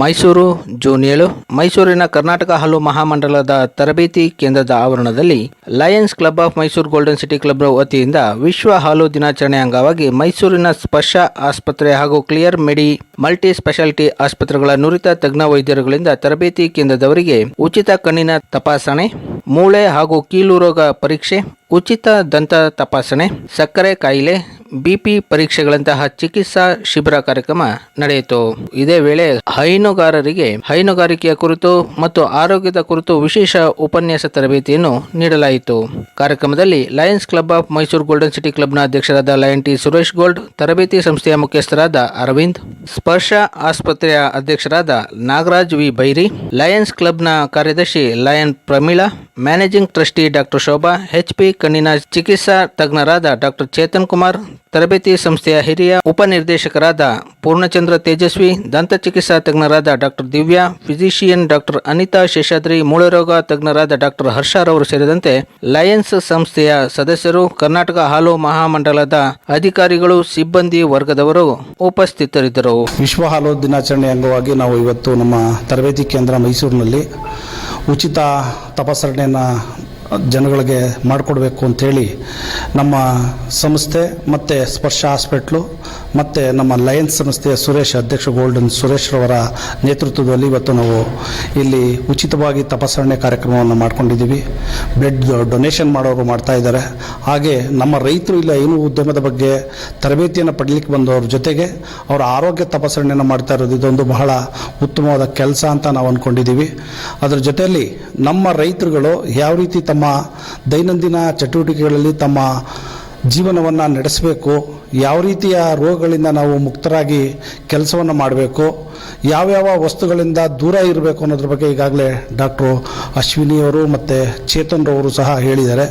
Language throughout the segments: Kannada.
ಮೈಸೂರು ಜೂನ್ ಏಳು. ಮೈಸೂರಿನ ಕರ್ನಾಟಕ ಹಾಲು ಮಹಾಮಂಡಲದ ತರಬೇತಿ ಕೇಂದ್ರದ ಆವರಣದಲ್ಲಿ lions club of Mysuru golden city club ವತಿಯಿಂದ ವಿಶ್ವ ಹಾಲು ದಿನಾಚರಣೆ ಅಂಗವಾಗಿ ಮೈಸೂರಿನ ಸ್ಪರ್ಶ ಆಸ್ಪತ್ರೆ ಹಾಗೂ ಕ್ಲಿಯರ್ ಮೆಡಿ ಮಲ್ಟಿ ಸ್ಪೆಷಾಲಿಟಿ ಆಸ್ಪತ್ರೆಗಳ ನುರಿತ ತಜ್ಞ ವೈದ್ಯರುಗಳಿಂದ ತರಬೇತಿ ಕೇಂದ್ರದವರಿಗೆ ಉಚಿತ ಕಣ್ಣಿನ ತಪಾಸಣೆ, ಮೂಳೆ ಹಾಗೂ ಕೀಲು ರೋಗ ಪರೀಕ್ಷೆ ಉಚಿತ ದಂತ ತಪಾಸಣೆ, ಸಕ್ಕರೆ ಕಾಯಿಲೆ ಬಿಪಿ ಪರೀಕ್ಷೆಗಳಂತಹ ಚಿಕಿತ್ಸಾ ಶಿಬಿರ ಕಾರ್ಯಕ್ರಮ ನಡೆಯಿತು. ಇದೇ ವೇಳೆ ಹೈನುಗಾರರಿಗೆ ಹೈನುಗಾರಿಕೆಯ ಕುರಿತು ಮತ್ತು ಆರೋಗ್ಯದ ಕುರಿತು ವಿಶೇಷ ಉಪನ್ಯಾಸ ತರಬೇತಿಯನ್ನು ನೀಡಲಾಯಿತು. ಕಾರ್ಯಕ್ರಮದಲ್ಲಿ lions club of Mysuru golden city ಕ್ಲಬ್ನ ಅಧ್ಯಕ್ಷರಾದ ಲಯನ್ ಟಿ ಸುರೇಶ್ ಗೋಲ್ಡ್, ತರಬೇತಿ ಸಂಸ್ಥೆಯ ಮುಖ್ಯಸ್ಥರಾದ ಅರವಿಂದ್, ಸ್ಪರ್ಶ ಆಸ್ಪತ್ರೆಯ ಅಧ್ಯಕ್ಷರಾದ ನಾಗರಾಜ್ ವಿ. ಬೈರಿ ಲಯನ್ಸ್ ಕ್ಲಬ್ನ ಕಾರ್ಯದರ್ಶಿ lion Pramila, managing trustee doctor Shobha HP ಕಣ್ಣಿನ ಚಿಕಿತ್ಸಾ ತಜ್ಞರಾದ ಡಾಕ್ಟರ್ ಚೇತನ್ ಕುಮಾರ್, ತರಬೇತಿ ಸಂಸ್ಥೆಯ ಹಿರಿಯ ಉಪನಿರ್ದೇಶಕರಾದ ಪೂರ್ಣಚಂದ್ರ ತೇಜಸ್ವಿ, ದಂತ ಚಿಕಿತ್ಸಾ ತಜ್ಞರಾದ doctor Divya, physician doctor Anitha Sheshadri, ಮೂಳೆರೋಗ ತಜ್ಞರಾದ ಡಾಕ್ಟರ್ ಹರ್ಷಾರವರು ಸೇರಿದಂತೆ ಲಯನ್ಸ್ ಸಂಸ್ಥೆಯ ಸದಸ್ಯರು, ಕರ್ನಾಟಕ ಹಾಲು ಮಹಾಮಂಡಲದ ಅಧಿಕಾರಿಗಳು, ಸಿಬ್ಬಂದಿ ವರ್ಗದವರು ಉಪಸ್ಥಿತರಿದ್ದರು. ವಿಶ್ವ ಹಾಲು ದಿನಾಚರಣೆ ಅಂಗವಾಗಿ ನಾವು ಇವತ್ತು ನಮ್ಮ ತರಬೇತಿ ಕೇಂದ್ರ ಮೈಸೂರಿನಲ್ಲಿ ಉಚಿತ ತಪಾಸಣೆಯನ್ನು ಜನಗಳಿಗೆ ಮಾಡಿಕೊಡ್ಬೇಕು ಅಂಥೇಳಿ ನಮ್ಮ ಸಂಸ್ಥೆ ಮತ್ತು ಸ್ಪರ್ಶ ಹಾಸ್ಪಿಟ್ಲು ಮತ್ತು ನಮ್ಮ ಲಯನ್ಸ್ ಸಂಸ್ಥೆಯ ಸುರೇಶ್ ಅಧ್ಯಕ್ಷ ಗೋಲ್ಡನ್ ಸುರೇಶ್ರವರ ನೇತೃತ್ವದಲ್ಲಿ ಇವತ್ತು ನಾವು ಇಲ್ಲಿ ಉಚಿತವಾಗಿ ತಪಾಸಣೆ ಕಾರ್ಯಕ್ರಮವನ್ನು ಮಾಡ್ಕೊಂಡಿದ್ದೀವಿ. ಬ್ಲಡ್ ಡೊನೇಷನ್ ಮಾಡೋರು ಮಾಡ್ತಾ ಇದ್ದಾರೆ. ಹಾಗೆ ನಮ್ಮ ರೈತರು ಇಲ್ಲ, ಏನು ಉದ್ಯಮದ ಬಗ್ಗೆ ತರಬೇತಿಯನ್ನು ಪಡಲಿಕ್ಕೆ ಬಂದವ್ರ ಜೊತೆಗೆ ಅವರ ಆರೋಗ್ಯ ತಪಾಸಣೆಯನ್ನು ಮಾಡ್ತಾ ಇರೋದು ಇದೊಂದು ಬಹಳ ಉತ್ತಮವಾದ ಕೆಲಸ ಅಂತ ನಾವು ಅಂದ್ಕೊಂಡಿದ್ದೀವಿ ಅದರ ಜೊತೆಯಲ್ಲಿ ನಮ್ಮ ರೈತರುಗಳು ಯಾವ ರೀತಿ ತಮ್ಮ ದೈನಂದಿನ ಚಟುವಟಿಕೆಗಳಲ್ಲಿ ತಮ್ಮ ಜೀವನವನ್ನು ನಡೆಸಬೇಕು, ಯಾವ ರೀತಿಯ ರೋಗಗಳಿಂದ ನಾವು ಮುಕ್ತರಾಗಿ ಕೆಲಸವನ್ನು ಮಾಡಬೇಕು, ಯಾವ್ಯಾವ ವಸ್ತುಗಳಿಂದ ದೂರ ಇರಬೇಕು ಅನ್ನೋದ್ರ ಬಗ್ಗೆ ಈಗಾಗಲೇ ಡಾಕ್ಟ್ರು ಅಶ್ವಿನಿಯವರು ಮತ್ತು ಚೇತನ್ರವರು ಸಹ ಹೇಳಿದ್ದಾರೆ.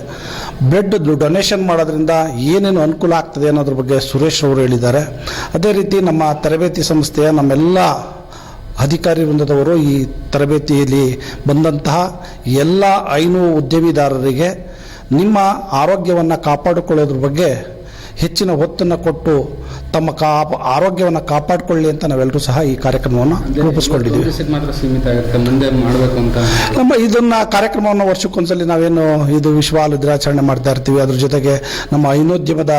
ಬ್ಲಡ್ ಡೊನೇಷನ್ ಮಾಡೋದ್ರಿಂದ ಏನೇನು ಅನುಕೂಲ ಆಗ್ತದೆ ಅನ್ನೋದ್ರ ಬಗ್ಗೆ ಸುರೇಶ್ ಅವರು ಹೇಳಿದ್ದಾರೆ. ಅದೇ ರೀತಿ ನಮ್ಮ ತರಬೇತಿ ಸಂಸ್ಥೆಯ ನಮ್ಮೆಲ್ಲ ಅಧಿಕಾರಿ ವೃಂದದವರು ಈ ತರಬೇತಿಯಲ್ಲಿ ಬಂದಂತಹ ಎಲ್ಲ ಐನೂರು ಉದ್ಯಮಿದಾರರಿಗೆ ನಿಮ್ಮ ಆರೋಗ್ಯವನ್ನು ಕಾಪಾಡಿಕೊಳ್ಳೋದ್ರ ಬಗ್ಗೆ ಹೆಚ್ಚಿನ ಒತ್ತನ್ನು ಕೊಟ್ಟು ತಮ್ಮ ಕಾ ಆರೋಗ್ಯವನ್ನು ಕಾಪಾಡಿಕೊಳ್ಳಿ ಅಂತ ನಾವೆಲ್ಲರೂ ಸಹ ಈ ಕಾರ್ಯಕ್ರಮವನ್ನು ರೂಪಿಸ್ಕೊಂಡಿದ್ದೀವಿ. ಟೂರಿಸ್ಟ್ ಮಾತ್ರ ಸೀಮಿತ ಆಗುತ್ತೆ ಮುಂದೆ ಮಾಡಬೇಕು ಅಂತ? ನಮ್ಮ ಇದನ್ನು ಕಾರ್ಯಕ್ರಮವನ್ನು ವರ್ಷಕ್ಕೊಂದ್ಸಲಿ ನಾವೇನು ಇದು ವಿಶ್ವ ಹಾಲು ದಿನಾಚರಣೆ ಮಾಡ್ತಾ ಇರ್ತೀವಿ. ಅದ್ರ ಜೊತೆಗೆ ನಮ್ಮ ಐನೋದ್ಯಮದ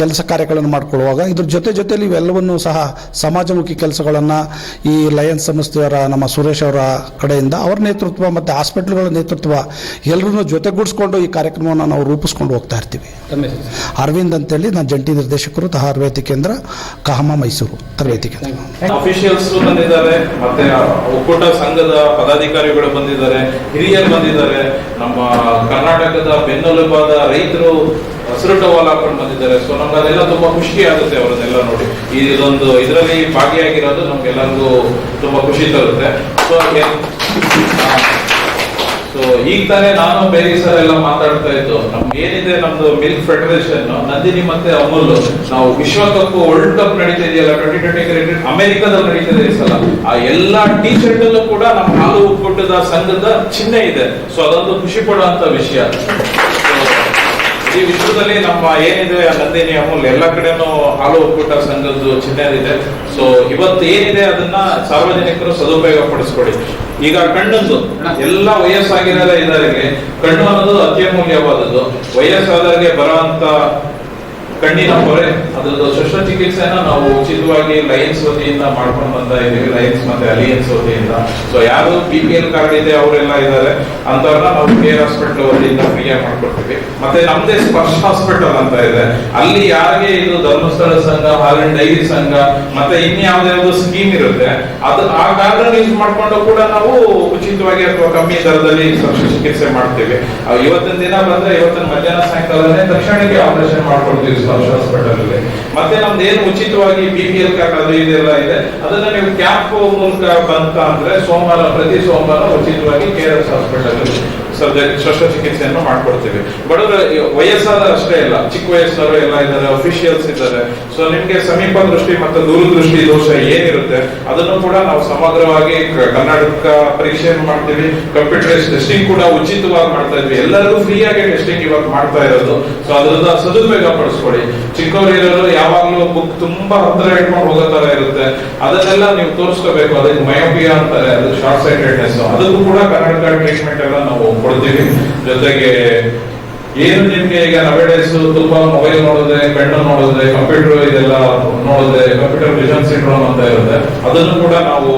ಕೆಲಸ ಕಾರ್ಯಗಳನ್ನು ಮಾಡ್ಕೊಳ್ಳುವಾಗ ಇದ್ರ ಜೊತೆ ಜೊತೆಯಲ್ಲಿ ಇವೆಲ್ಲವನ್ನೂ ಸಹ ಸಮಾಜಮುಖಿ ಕೆಲಸಗಳನ್ನು ಈ ಲಯನ್ಸ್ ಸಂಸ್ಥೆಯವರ ನಮ್ಮ ಸುರೇಶ್ ಅವರ ಕಡೆಯಿಂದ ಅವ್ರ ನೇತೃತ್ವ ಮತ್ತು ಹಾಸ್ಪಿಟ್ಲ್ಗಳ ನೇತೃತ್ವ ಎಲ್ಲರನ್ನೂ ಜೊತೆಗೂಡಿಸ್ಕೊಂಡು ಈ ಕಾರ್ಯಕ್ರಮವನ್ನು ನಾವು ರೂಪಿಸ್ಕೊಂಡು ಹೋಗ್ತಾ ಇರ್ತೀವಿ? ಅರವಿಂದ್ ಅಂತೇಳಿ ನಾನು ಜಂಟಿ ನಿರ್ದೇಶಕರು ತರಬೇತಿ ಕೇಂದ್ರ ಕಹಮ ಮೈಸೂರು ತರಬೇತಿ ಕೇಂದ್ರ. ಅಫಿಷಿಯಲ್ಸ್ ಬಂದಿದ್ದಾರೆ, ಮತ್ತೆ ಒಕ್ಕೂಟ ಸಂಘದ ಪದಾಧಿಕಾರಿಗಳು ಬಂದಿದ್ದಾರೆ, ಹಿರಿಯರು ಬಂದಿದ್ದಾರೆ. ನಮ್ಮ ಕರ್ನಾಟಕದ ಬೆನ್ನೆಲುಬಾದ ರೈತರು ಹಸಿರು ಟವಲ್ ಹಾಕೊಂಡು ಬಂದಿದ್ದಾರೆ. ಸೊ ನಮ್ಗೆ ಅದೆಲ್ಲ ತುಂಬಾ ಖುಷಿ ಆಗುತ್ತೆ ಅವರನ್ನೆಲ್ಲ ನೋಡಿ. ಇದೊಂದು ಇದರಲ್ಲಿ ಭಾಗಿಯಾಗಿರೋದು ನಮ್ಗೆಲ್ಲರಿಗೂ ತುಂಬಾ ಖುಷಿ ತರುತ್ತೆ. ಸೊ ಸೊ ಈಗ ತಾನೇ ನಾನು ಬೇರೆ ಸರ್ ಎಲ್ಲ ಮಾತಾಡ್ತಾ ಇದ್ದು, ನಮ್ಗೆ ಏನಿದೆ ನಮ್ದು ಮಿಲ್ಕ್ ಫೆಡರೇಷನ್ ನಂದಿನಿ ಮತ್ತೆ ಅಮೂಲ್, ನಾವು ವಿಶ್ವಕಪ್ ವರ್ಲ್ಡ್ ಕಪ್ ನಡೀತಾ ಇದೆಯಲ್ಲ ಟ್ವೆಂಟಿ ಟ್ವೆಂಟಿ ಕ್ರಿಕೆಟ್ ಅಮೆರಿಕದಲ್ಲಿ ನಡೀತಾ ಇದೆ ಸಲ. ಆ ಎಲ್ಲಾ ಟೀ ಶರ್ಟ್ ಅಲ್ಲೂ ಕೂಡ ನಮ್ಮ ಹಾಲು ಒಕ್ಕೂಟದ ಸಂಘದ ಚಿಹ್ನೆ ಇದೆ. ಸೊ ಅದೊಂದು ಖುಷಿ ಪಡುವಂತ ವಿಷಯ. ಈ ವಿಶ್ವದಲ್ಲಿ ನಮ್ಮ ಏನಿದೆ ನಂದಿನಿ ಅಮೂಲ್ ಎಲ್ಲ ಕಡೆನೂ ಹಾಲು ಒಕ್ಕೂಟ ಸಂಘದ್ದು ಚಿಹ್ನೆ ಇದೆ ಸೊ ಇವತ್ತು ಏನಿದೆ ಅದನ್ನ ಸಾರ್ವಜನಿಕರು ಸದುಪಯೋಗ ಪಡಿಸ್ಕೊಡಿ ಈಗ ಕಣ್ಣೊಂದು, ಎಲ್ಲ ವಯಸ್ಸಾಗಿರೋ ಇದರಿಗೆ ಕಣ್ಣು ಅನ್ನೋದು ಅತ್ಯಮೂಲ್ಯವಾದದ್ದು. ವಯಸ್ಸಾದವರಿಗೆ ಬರುವಂತ ಕಣ್ಣಿನ ಹೊರೆ ಅದ್ರದ್ದು ಶಸ್ತ್ರಚಿಕಿತ್ಸೆನ ನಾವು ಉಚಿತವಾಗಿ ಲಯನ್ಸ್ ವತಿಯಿಂದ ಮಾಡ್ಕೊಂಡು ಬಂದಾ ಇದೀವಿ. ಲಯನ್ಸ್ ಮತ್ತೆ ಅಲಿಯನ್ಸ್ ವತಿಯಿಂದ. ಸೊ ಯಾರು ಬಿ ಪಿ ಕಾರ್ಡ್ ಇದೆ, ಅವರೆಲ್ಲ ಇದ್ದಾರೆ ಅಂತವ್ರನ್ನ ನಾವು ಕೇರ್ ಹಾಸ್ಪಿಟಲ್ ವತಿಯಿಂದ ಫ್ರೀಯಾಗಿ ಮಾಡ್ಕೊಡ್ತೀವಿ. ಮತ್ತೆ ನಮ್ದೇ ಸ್ಪರ್ಶ ಹಾಸ್ಪಿಟಲ್ ಅಂತ ಇದೆ. ಅಲ್ಲಿ ಯಾರಿಗೆ ಇದು ಧರ್ಮಸ್ಥಳ ಸಂಘ, ಹಾಲಿನ ಡೈರಿ ಸಂಘ, ಮತ್ತೆ ಇನ್ಯಾವ್ದಾವ್ದು ಸ್ಕೀಮ್ ಇರುತ್ತೆ, ಅದು ಆ ಕಾರ್ಡ್ ಯೂಸ್ ಮಾಡ್ಕೊಂಡು ಕೂಡ ನಾವು ಉಚಿತವಾಗಿ ಅಥವಾ ಕಮ್ಮಿ ದರದಲ್ಲಿ ಶಸ್ತ್ರಚಿಕಿತ್ಸೆ ಮಾಡ್ತೀವಿ. ಇವತ್ತಿನ ದಿನ ಬಂದ್ರೆ ಇವತ್ತಿನ ಮಧ್ಯಾಹ್ನ ಸಾಯಂಕಾಲನೇ ತಕ್ಷಣಕ್ಕೆ ಆಪರೇಷನ್ ಮಾಡ್ಕೊಡ್ತೀವಿ. ಹಾಸ್ಪಿಟಲ್ ಮತ್ತೆ ನಮ್ದು ಏನು ಉಚಿತವಾಗಿ ಬಿ ಪಿ ಎಲ್ ಕಾರ್ಡ್ ಅದು ಇದೆಲ್ಲ ಇದೆ, ಅದನ್ನ ನೀವು ಕ್ಯಾಪ್ ಮೂಲಕ ಬಂತ ಅಂದ್ರೆ ಸೋಮವಾರ, ಪ್ರತಿ ಸೋಮವಾರ ಉಚಿತವಾಗಿ ಕೆ ಎಸ್ ಹಾಸ್ಪಿಟಲ್ ಸರ್ಜರಿ ಶಸ್ತ್ರಚಿಕಿತ್ಸೆಯನ್ನು ಮಾಡ್ಕೊಡ್ತೀವಿ. ಬಡವರು ವಯಸ್ಸಾದ ಅಷ್ಟೇ ಇಲ್ಲ, ಚಿಕ್ಕ ವಯಸ್ಸವರು ಎಲ್ಲ ಇದ್ದಾರೆ ಅಫಿಷಿಯಲ್ಸ್ ಇದ್ದಾರೆ. ಸೊ ನಿಮ್ಗೆ ಸಮೀಪ ದೃಷ್ಟಿ ಮತ್ತು ದೂರದೃಷ್ಟಿ ದೋಷ ಏನಿರುತ್ತೆ, ಅದನ್ನು ಕೂಡ ನಾವು ಸಮಗ್ರವಾಗಿ ಕರ್ನಾಟಕ ಪರೀಕ್ಷೆಯನ್ನು ಮಾಡ್ತೀವಿ. ಕಂಪ್ಯೂಟರ್ ಟೆಸ್ಟಿಂಗ್ ಕೂಡ ಉಚಿತವಾಗಿ ಮಾಡ್ತಾ ಇದ್ವಿ. ಎಲ್ಲರಿಗೂ ಫ್ರೀ ಆಗಿ ಟೆಸ್ಟಿಂಗ್ ಇವಾಗ ಮಾಡ್ತಾ ಇರೋದು. ಸೊ ಅದರಿಂದ ಸದುಪಯೋಗ ಪಡಿಸ್ಕೊಳ್ಳಿ. ಚಿಕ್ಕವರಿರೋರು ಯಾವಾಗ್ಲೂ ಬುಕ್ ತುಂಬಾ ಹತ್ರ ಇಟ್ಕೊಂಡು ಹೋಗೋ ತರ ಇರುತ್ತೆ. ಅದನ್ನೆಲ್ಲ ನೀವು ತೋರಿಸ್ಕೋಬೇಕು. ಅದಕ್ಕೆ ಮಯೋಪಿಯಾ ಅಂತಾರೆ, ಅದು ಶಾರ್ಟ್ ಸೈಟೆಡ್ನೆಸ್ ಅದಕ್ಕೂ ಕೂಡ ಕರ್ನಾಟಕ ಟ್ರೀಟ್ಮೆಂಟ್ ಎಲ್ಲ ನಾವು ಕೊಡ್ತೀವಿ ಜೊತೆಗೆ ಏನು ನಿಮ್ಗೆ ಈಗ ನವೇಡೇಸ್ ತುಂಬಾ ಮೊಬೈಲ್ ನೋಡಿದ್ರೆ ಕಣ್ಣು ನೋಡಿದ್ರೆ ಕಂಪ್ಯೂಟರ್ ಇದೆಲ್ಲ ನೋಡಿದ್ರೆ ಕಂಪ್ಯೂಟರ್ ವಿಷನ್ ಸಿಂಡ್ರೋಮ್ ಅಂತ ಇರುತ್ತೆ. ಅದನ್ನು ಕೂಡ ನಾವು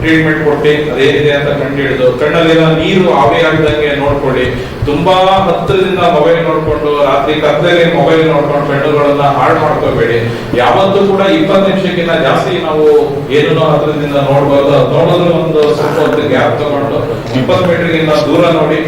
ಟ್ರೀಟ್ಮೆಂಟ್ ಕೊಟ್ಟು ಅದೇನಿದೆ ಅಂತ ಕಂಡು ಹಿಡಿದು, ಕಣ್ಣಲ್ಲಿರೋ ನೀರು ಆವಿ ಆಗ್ದಂಗೆ ನೋಡ್ಕೊಳ್ಳಿ. ತುಂಬಾ ಹತ್ತಿರದಿಂದ ಮೊಬೈಲ್ ನೋಡ್ಕೊಂಡು, ರಾತ್ರಿ ಕತ್ತಲೆಗೆ ಮೊಬೈಲ್ ನೋಡ್ಕೊಂಡು ಕಣ್ಣುಗಳನ್ನ ಹಾಳು ಮಾಡ್ಕೋಬೇಡಿ. ಯಾವತ್ತೂ ಕೂಡ ಇಪ್ಪತ್ತು ನಿಮಿಷಕ್ಕಿಂತ ಜಾಸ್ತಿ ನಾವು ಏನನ್ನೋ ಹತ್ತಿರದಿಂದ ನೋಡ್ಬೋದು. ನೋಡಿದ್ರೆ ಒಂದು ಸ್ವಲ್ಪ ಹೊತ್ತು ಗ್ಯಾಪ್ ತಗೊಂಡು ಇಪ್ಪತ್ತು ಮೀಟರ್ಗಿಂತ ದೂರ ನೋಡಿ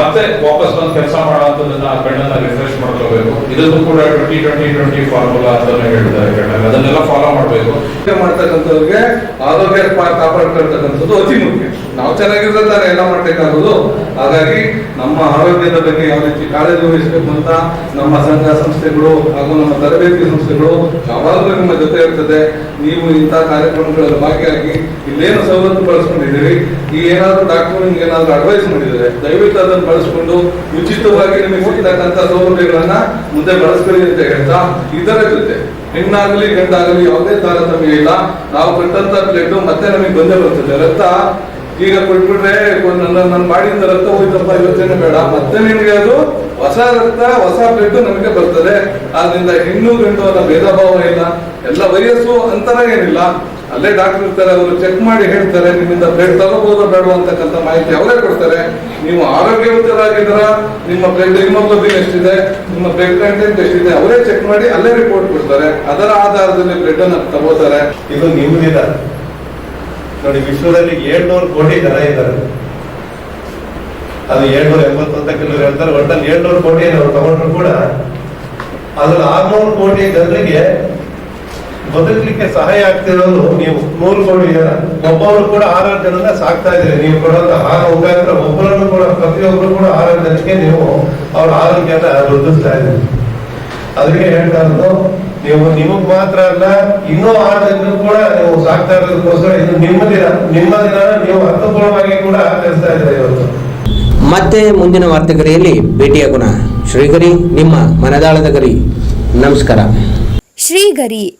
ಮತ್ತೆ ವಾಪಸ್ ಬಂದು ಕೆಲಸ ಮಾಡುವಂತದನ್ನ ಕಣ್ಣನ್ನ ರಿಫ್ರೆಶ್ ಮಾಡ್ಕೋಬೇಕು. ಇದನ್ನು ಕೂಡ ಟ್ವೆಂಟಿ ಟ್ವೆಂಟಿ ಟ್ವೆಂಟಿ ಫಾರ್ಮುಲಾ ಅಂತಾನೆ ಹೇಳ್ತಾರೆ ಅದನ್ನೆಲ್ಲ ಫಾಲೋ ಮಾಡ್ಬೇಕು. ಮಾಡ್ತಕ್ಕಂಥವ್ರಿಗೆ ಆರೋಗ್ಯ ಕಾಪಾಡ್ಕೊಳ್ತಕ್ಕಂಥದ್ದು ಅತಿ ಮುಖ್ಯ. ನಾವು ಚೆನ್ನಾಗಿದ್ರೆ ಎಲ್ಲ ಮಾಡ್ಬೇಕಾಗೋದು ಹಾಗಾಗಿ ನಮ್ಮ ಆರೋಗ್ಯದ ಬಗ್ಗೆ ಯಾವ ರೀತಿ ಕಾಳಜಿ ವಹಿಸಬೇಕು ಅಂತ ನಮ್ಮ ಸಂಘ ಸಂಸ್ಥೆಗಳು ಹಾಗೂ ನಮ್ಮ ತರಬೇತಿ ಸಂಸ್ಥೆಗಳು ಯಾವಾಗಲೂ ನಿಮ್ಮ ಜೊತೆ ಇರ್ತದೆ. ನೀವು ಇಂತಹ ಕಾರ್ಯಕ್ರಮಗಳಲ್ಲಿ ಭಾಗಿಯಾಗಿ ಇಲ್ಲೇನು ಸವಲತ್ತು ಬಳಸ್ಕೊಂಡಿದ್ದೀರಿ, ಈ ಏನಾದ್ರು ಡಾಕ್ಟರ್ ನಿಮ್ಗೆ ಏನಾದ್ರು ಅಡ್ವೈಸ್ ಮಾಡಿದರೆ ದಯವಿಟ್ಟು ಅದನ್ನು ಬಳಸ್ಕೊಂಡು ಉಚಿತವಾಗಿ ನಿಮಗೆ ಸಿಗ್ತಕ್ಕಂಥ ಸೌಲಭ್ಯಗಳನ್ನ ಮುಂದೆ ಬಳಸ್ಕೊಳ್ಳಿ ಅಂತ ಹೇಳ್ತಾ ಇದರ ಜೊತೆ ಹೆಣ್ಣಾಗಲಿ ಗಂಡಾಗಲಿ ಯಾವುದೇ ತಾರತಮ್ಯ ಇಲ್ಲ. ನಾವು ಕೊಟ್ಟಂತ ಬ್ಲಡ್ ಮತ್ತೆ ನಮಗೆ ಬಂದೇ ಬರ್ತದೆ ರಕ್ತ ಈಗ ಕೊಟ್ಬಿಟ್ರೆ ನನ್ನ ನನ್ನ ಬಾಡಿಯಿಂದ ರಕ್ತ ಹೋಯ್ತಪ್ಪ, ಯೋಚನೆ ಬೇಡ. ಮತ್ತೆ ನಿಮಗೆ ಅದು ಹೊಸ ರಕ್ತ ಹೊಸ ಬ್ಲಡ್ ನಮಗೆ ಬರ್ತದೆ. ಆದ್ರಿಂದ ಹೆಣ್ಣು ಗಂಡು ಅನ್ನೋ ಭೇದ ಭಾವ ಇಲ್ಲ. ಎಲ್ಲ ವಯಸ್ಸು ಅಂತರ ಏನಿಲ್ಲ. ಅಲ್ಲೇ ಡಾಕ್ಟರ್ ಇರ್ತಾರೆ ಅವರು ಚೆಕ್ ಮಾಡಿ ಹೇಳ್ತಾರೆ, ನಿಮ್ಮಿಂದ ಬ್ಲಡ್ ತಗೋಬಹುದು ಬೇಡ ಅಂತಕ್ಕಂಥ ಮಾಹಿತಿ ಅವರೇ ಕೊಡ್ತಾರೆ. ನೀವು ಆರೋಗ್ಯವಂತರಾಗಿದ್ರ ನಿಮ್ಮ ಬ್ಲಡ್ ಹಿಮೋಗ್ಲೋಬಿನ್ ಎಷ್ಟಿದೆ, ನಿಮ್ಮ ಬ್ಲಡ್ ಕಂಟೆಂಟ್ ಎಷ್ಟಿದೆ, ಅವರೇ ಚೆಕ್ ಮಾಡಿ ಅಲ್ಲೇ ರಿಪೋರ್ಟ್ ಕೊಡ್ತಾರೆ. ಅದರ ಆಧಾರದಲ್ಲಿ ಬ್ಲಡ್ ಅನ್ನು ತಗೋತಾರೆ. ಇದು ನಿಮ್ಮದಿಲ್ಲ ನೋಡಿ, ವಿಶ್ವದಲ್ಲಿ ಏಳ್ನೂರು ಕೋಟಿ ಜನ ಇದ್ದಾರೆ. ಅದು ಏಳ್ನೂರ ಎಂಬತ್ತು ಅಂತ ಹೇಳ್ತಾರೆ ಒಟ್ಟಲ್ಲಿ ಏಳ್ನೂರು ಕೋಟಿ ನಾವು ತಗೊಂಡ್ರು ಕೂಡ, ಅದ್ರಲ್ಲಿ ಆರ್ನೂರು ಕೋಟಿ ಜನರಿಗೆ ಬದುಕಲಿಕ್ಕೆ ಸಹಾಯ ಆಗ್ತಿರೋದು ನೀವು. ನೂರು ಕೋಟಿ ಜನ. ಒಬ್ಬೊಬ್ರು ಕೂಡ ಆರಾರು ಜನನ ಸಾಕ್ತಾ ಇದ್ದೀರಿ. ನೀವು ಕೊಡೋದು ಆಹಾರ ಮುಖಾಂತರ ಒಬ್ಬರನ್ನು ಕೂಡ ಪ್ರತಿಯೊಬ್ಬರು ಕೂಡ ಆರಾರು ಜನಕ್ಕೆ ನೀವು ಅವ್ರ ಆರೋಗ್ಯನ ವೃದ್ಧಿಸ್ತಾ ಇದ್ದೀರಿ. ಅದಕ್ಕೆ ಹೇಳ್ತಾ ಇರೋದು ನೀವು ನಿಮಗ್ ಮಾತ್ರ ಅಲ್ಲ ಇನ್ನೂ ಆರು ಜನರು ಕೂಡ ನೀವು ಸಾಕ್ತಾ ಇರೋದಕ್ಕೋಸ್ಕರ ಇದು ನಿಮ್ಮ ದಿನ ನಿಮ್ಮ ದಿನ ನೀವು ಅರ್ಥಪೂರ್ಣವಾಗಿ ಕೂಡ ಆಚರಿಸ್ತಾ ಇದ್ದೀರಿ ಇವತ್ತು. ಮತ್ತೆ ಮುಂದಿನ ವಾರ್ತೆಗರಿಯಲ್ಲಿ ಭೇಟಿಯಾಗೋಣ. ಶ್ರೀಗರಿ ನಿಮ್ಮ ಮನದಾಳದ ಗರಿ. ನಮಸ್ಕಾರ. ಶ್ರೀಗರಿ